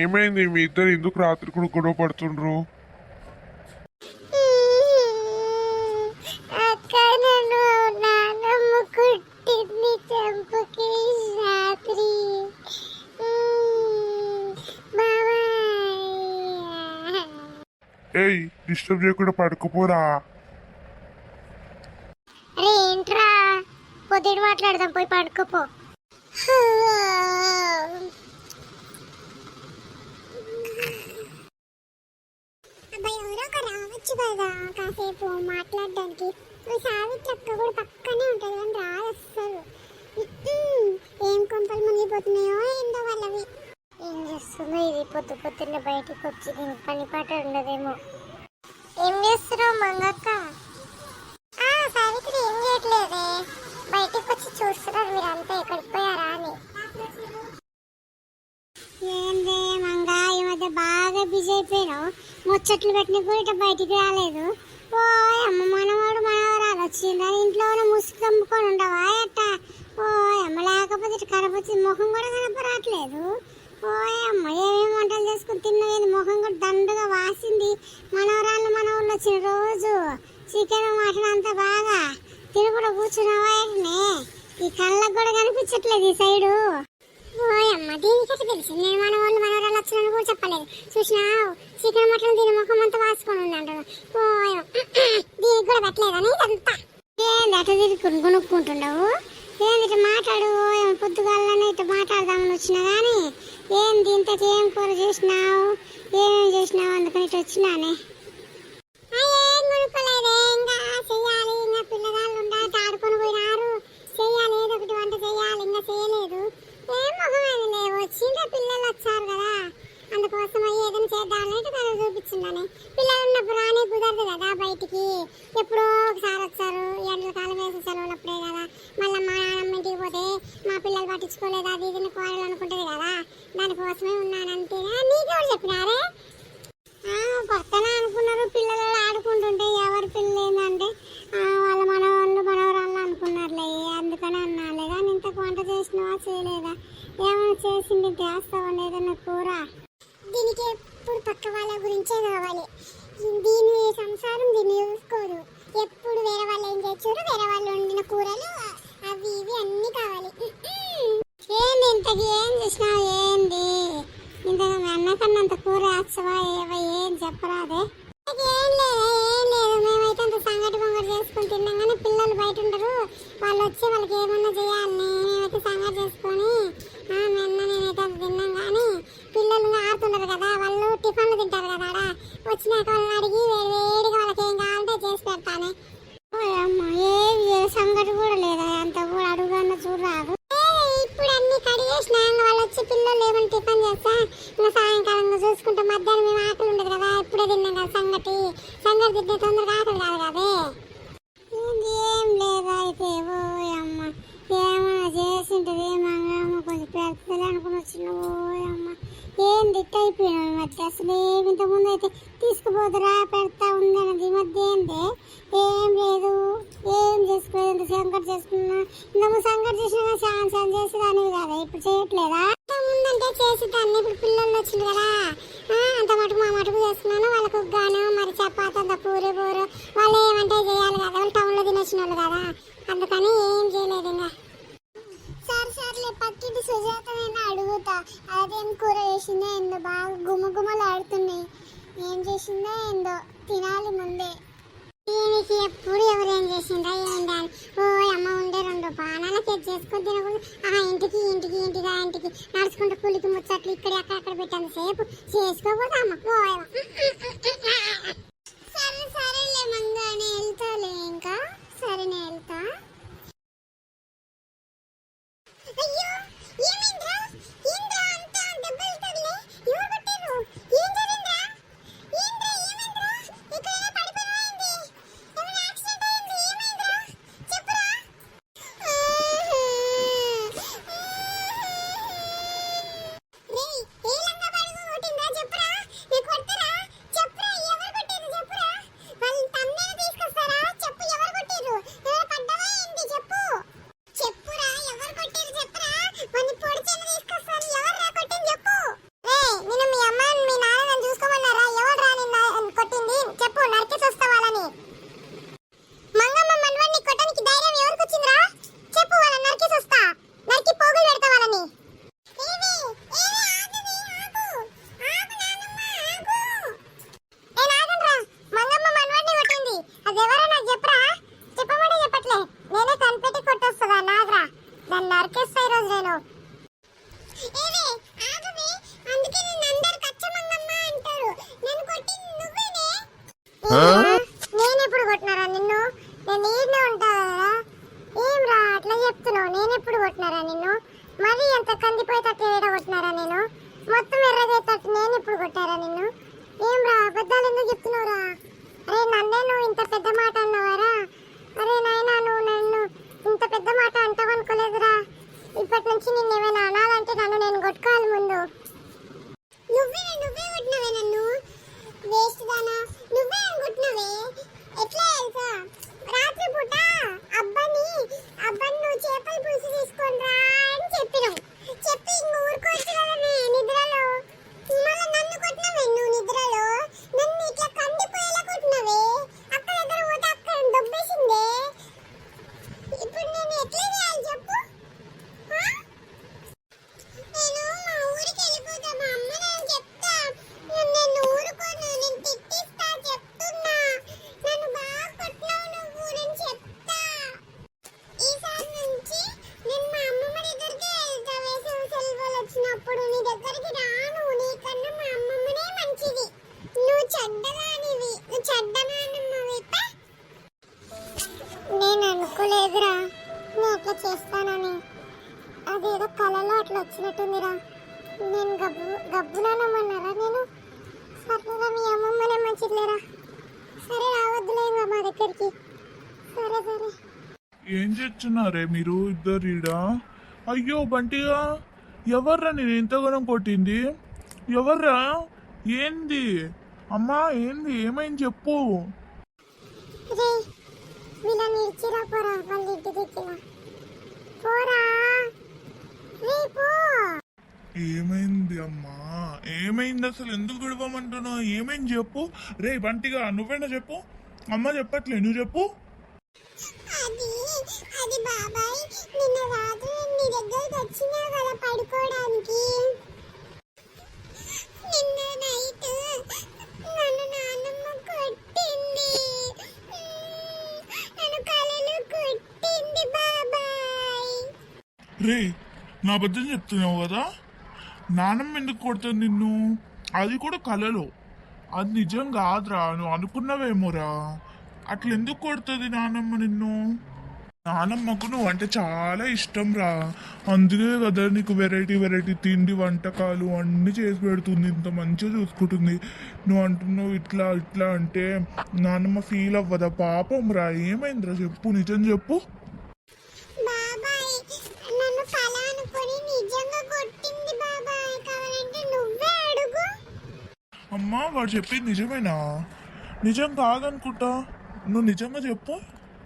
ఏమైంది? మీ ఇద్దరు ఎందుకు రాత్రి కూడా గొడవ పడుతుండ్రు? ఏయ్ డిస్టర్బ్ చేయకుండా పడుకోపోరా. అరే ఏంట్రా? పొద్దుడు మాట్లాడదాం పోయి పడుకోపో అబ్బాయి ఎవరో ఒక రావచ్చు కదా కాసేపు మాట్లాడడానికి. సావిత్రి అక్క కూడా పక్కనే ఉంటుంది కానీ రాదు అస్సలు. ఏం కొంపలు మునిగిపోతున్నాయో ఏందో వాళ్ళవి. ఏం చేస్తుందో ఇది పొద్దు పొద్దున్న బయటికి వచ్చి దీనికి పని పాట ఉండదేమో. ఏం చేస్తున్నావు మంగక్క? ముచ్చట్లు పెట్టిన కూడా ఇట్లా బయటికి రాలేదు. ఓ అమ్మ మనవాడు మనవరాలు వచ్చిందా ఇంట్లోనే ముసుగు కమ్ముకొని ఉండవా ఎట్ట? ఓ అమ్మ లేకపోతే ఇట్లా కనపచ్చి ముఖం కూడా కనపరాట్లేదు. ఓ అమ్మ ఏమేమి వంటలు చేసుకుని తిన్నవేది ముఖం కూడా దండుగా వాసింది. మనవరాళ్ళు మనవాళ్ళు వచ్చిన రోజు చికెన్ మటన్ అంతా బాగా తిరుగుడు కూడా కూర్చున్నావా ఈ కళ్ళకు కూడా కనిపించట్లేదు ఈ సైడు. ఓయమ్మ దీనికి ఎట్లా తెలిసింది. నేను మన వాళ్ళు మనవరాలు వచ్చినని కూడా చెప్పలేదు. చూసినావు? చికెన్ మటన్ దీని ముఖం అంతా వాసుకొని ఉన్నాడు అంటారు దీనికి కూడా పెట్టలేదని ఇదంతా ఏంది అట్లా తిరిగి కొనుక్కుంటుండవు ఏంది ఇట్లా మాట్లాడు? ఓయమ్మ పొద్దుగాలనే ఇట్లా మాట్లాడదామని వచ్చినా కానీ ఏంది ఇంతకి ఏం కూర చేసినావు? ఏమేమి చేసినావు అందుకని ఇట్లా వచ్చినానే? చేయాలి ఇంకా పిల్లగాళ్ళు ఉండాలి ఆడుకొని పోయినారు. చేయాలి ఏదో ఒకటి వంట చేయాలి ఇంకా చేయలేదు. ఏం మొహమైన లేవు? పిల్లలు వచ్చారు కదా. అందుకోసం ఏదైనా చేద్దామంటే తను చూపించిందని. పిల్లలు ఉన్నప్పుడు రానే కుదరదు కదా బయటికి. ఎప్పుడో ఒకసారి వచ్చారు. ఎండల కాలం వేసే సెలవులు అప్పుడే కదా. మళ్ళీ మా నాన్నమ్మ ఇంటికి పోతే మా పిల్లలు పట్టించుకోలేదు? అది ఇది కోరలు అనుకుంటుంది కదా. దానికోసమే ఉన్నానంటేనా ఎవరు చెప్పినారే? ఆ, అనుకున్నారు. పిల్లలు ఆడుకుంటుంటే ఎవరి పిల్లలు ఏంటంటే ఆ, వాళ్ళ మనవాళ్ళు మనవరాళ్ళు అనుకున్నారులే అందుకని అన్నాలే కానీ ఇంత వంట చేసినవా చేయలేదా ఏమైనా చేసింది చేస్తావా ఏదన్నా కూర? దీనికి ఎప్పుడు పక్క వాళ్ళ గురించే కావాలి. దీని సంసారం దీన్ని చూసుకోదు. ఎప్పుడు వేరే వాళ్ళు ఏం చేస్తారు వేరే వాళ్ళు వండిన కూరలు అవి ఇవి అన్నీ కావాలి. ఏంది ఇంతకి? ఏం చేసినావు? ఏంది? ఇంత అన్నకన్నంత కూర వేస్తావా ఏవో? ఏం చెప్పరాదే? అనుకుని వచ్చిన ఓ అమ్మ ఏం దిట్ట అయిపోయినావు ఈ మధ్య? అసలు ఏమి ఇంతకుముందు ముందు అయితే తీసుకుపోతురా పెడతా ఉందన్నది ఈ మధ్య ఏంది? ఏం లేదు. ఏం చేసుకోలేదు? ఇంత సంకట చేసుకున్నా? ఇంతకు సంకట చేసినా చాలా చాలా చేసేదానివి కదా. ఇప్పుడు చేయట్లేదా? ఇంత ముందంటే చేసేదాన్ని. ఇప్పుడు పిల్లలు వచ్చింది కదా. అంత మటుకు మా మటుకు చేసుకున్నాను. వాళ్ళకు గాను మరి చపాతి అంత పూరి పూరు వాళ్ళు ఏమంటే చేయాలి కదా వాళ్ళు టౌన్లో తినొచ్చిన వాళ్ళు కదా అందుకని ఏం చేయలేదు ఇంకా సరే సర్లే పక్కింటి సుజాతనైనా అడుగుతా అదేం కూర చేసిందో ఏందో బాగా గుమ్మ గుమ్మలు ఆడుతున్నాయి ఏం చేసిందో ఏందో తినాలి ముందే దీనికి ఎప్పుడు ఎవరు ఏం చేసిందా ఏందా అని ఓ అమ్మ ఉండే రెండు బాణాలకి ఇది చేసుకొని తినకూడదు ఆ ఇంటికి ఇంటికి నడుచుకుంటూ పులికి ముచ్చట్లు ఇక్కడ అక్కడ అక్కడ పెట్టాను సేపు చేసుకోకూడదు అమ్మకు సరే సరేలే మంగానే వెళ్తాలే ఇంకా సరే నేను వెళ్తా అయ్యో ఏమైందిరా ఏంద్రా అంత దెబ్బలు తగిలే ఎవరు కొట్టారు ఏం జరిగిందిరా ఏంద్రా ఏమైందిరా ఎక్కడైనా పడిపోయింది ఏమైనా యాక్సిడెంట్ అయింది ఏమైందిరా చెప్పురా రేయ్ ఏ లంగా పడుగు కొట్టిందా చెప్పురా నేను కొడతారా చెప్పురా ఎవరు కొట్టారు చెప్పురా వాళ్ళు తన్నేనా తీసుకొస్తారా చెప్పు ఎవరు కొట్టారు ఎవరు పడ్డవా ఏంటి చెప్పు చెప్పురా ఎవరు కొట్టారు చెప్పురా వాడిని పొడిచేను చెప్తున్నావు నేను ఎప్పుడు కొట్టినారా నిన్ను మరి ఎంత కందిపోయేటట్టు ఏడ కొట్టినారా నేను? మొత్తం ఎర్రగేటట్టు నేను ఇప్పుడు కొట్టారా నిన్ను? ఏం రా అబద్ధాలు ఎందుకు చెప్తున్నావురా? అరే నన్నే నువ్వు ఇంత పెద్ద మాట అన్నావారా? అరే నాయనా నువ్వు నన్ను ఇంత పెద్ద మాట అంటావు అనుకోలేదురా ఇప్పటి నుంచి నిన్ను ఏమైనా అనాలంటే నన్ను నేను కొట్టుకోవాలి ముందు. నువ్వే నువ్వే కొట్టినవే నన్ను. వేస్ట్ దానా. చేస్తానని. అదేదో కళలో అట్లా వచ్చినట్టుందిరా. నేను గబ్బు గబ్బునానమ్మన్నారా నేను? సరేరా మీ అమ్మమ్మనే మంచిదిలేరా. సరే రావద్దులే ఇంకా మా దగ్గరికి. సరే సరే. ఏం చేస్తున్నారే మీరు ఇద్దరీడా? అయ్యో బంటిగా. ఎవర్రా నేను ఎంతగానో కొట్టింది? ఎవర్రా? ఏంది? అమ్మా ఏంది? ఏమైంది చెప్పు. రే వీళ్ళని ఇచ్చిరా పోరా వాళ్ళ ఇంటి దగ్గర. ఏమైంది అమ్మా? ఏమైంది అసలు? ఎందుకు గడవమంటున్నావు ఏమైంది చెప్పు. రే బంటిగా నువ్వేనా చెప్పు? అమ్మ చెప్పట్లే నువ్వు చెప్పు. అది అది బాబాయ్ నిన్న రాత్రి నీ దగ్గరికి వచ్చినా కదా పడుకోవడానికి. రే నా బద్దం చెప్తున్నావు కదా? నానమ్మ ఎందుకు కొడుతుంది నిన్ను? అది కూడా కలలో. అది నిజం కాదురా నువ్వు అనుకున్నావేమోరా. అట్లా ఎందుకు కొడుతుంది నానమ్మ నిన్ను? నానమ్మకు నువ్వు అంటే చాలా ఇష్టం రా అందుకే కదా నీకు వెరైటీ వెరైటీ తిండి వంటకాలు అన్నీ చేసి పెడుతుంది. ఇంత మంచిగా చూసుకుంటుంది. నువ్వు అంటున్నావు ఇట్లా ఇట్లా అంటే నానమ్మ ఫీల్ అవ్వదా? పాపం రా ఏమైందిరా? చెప్పు నిజం చెప్పు. అమ్మా వాడు చెప్పింది నిజమేనా? నిజం కాదనుకుంటా. నువ్వు నిజంగా చెప్పు.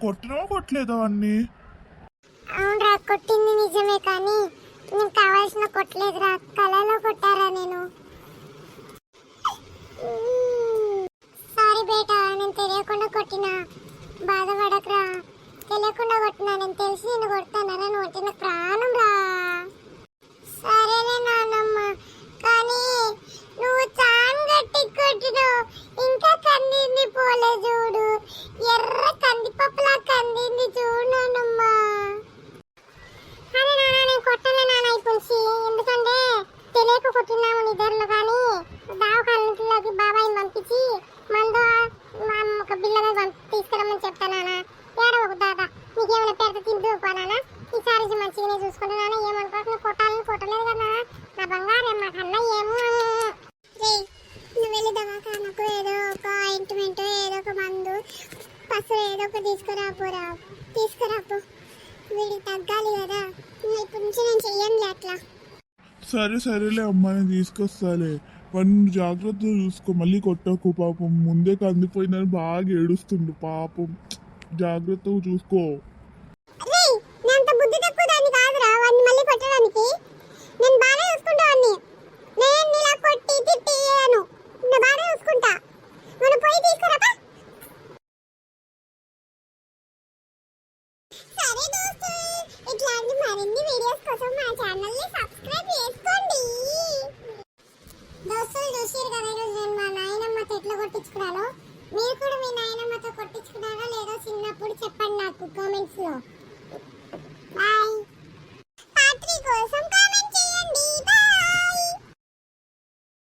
కొట్టినావా కొట్టలేదా అన్ని అవునరా కొట్టింది నిజమే కానీ నేను కావాల్సిన కొట్టలేదురా. కలలో కొట్టారా నేను? సారీ బేటా నేను తెలియకుండా కొట్టినా. బాధపడకరా. తెలియకుండా కొట్టినా నేను తెలిసి నేను కొడతానరా నువ్వు అంటే నాకు ప్రాణం రా. సరేలే నాన్నమ్మ కానీ నువ్వు చాన్ నీకేమైనా పెడితే తింటూ పోనానా ఈసారి మంచిగానే చూసుకుంటా నాన్న. ఏమనుకోకు నువ్వు కొట్టాలని కొట్టలేదు కదా నా బంగారం మా కన్నా ఏమో. నువ్వు వెళ్ళి దవాఖానకు ఏదో ఒక ఆయింట్మెంట్ ఏదో ఒక మందు పసు ఏదో ఒక తీసుకురా పోరా వీడికి తగ్గాలి కదా. ఇప్పటి నుంచి నేను చెయ్యండి అట్లా. సరే సరేలే అమ్మా నేను తీసుకొస్తాలే. వాడిని జాగ్రత్తగా చూసుకో. మళ్ళీ కొట్టకు పాపం. ముందే కందిపోయిందని బాగా ఏడుస్తుండు పాపం. జాగ్రత్తగా చూసుకో. వీడియోస్ కోసం మా ఛానల్ని సబ్స్క్రైబ్ చేసుకోండి. దోస్తులు చూసారు కదా ఈరోజు నేను మా నాయనమ్మతో ఎట్లా కొట్టించుకున్నాను? మీరు కూడా మీ నాయనమ్మతో కొట్టించుకున్నారా లేదో చిన్నప్పుడు చెప్పండి నాకు కామెంట్స్లో.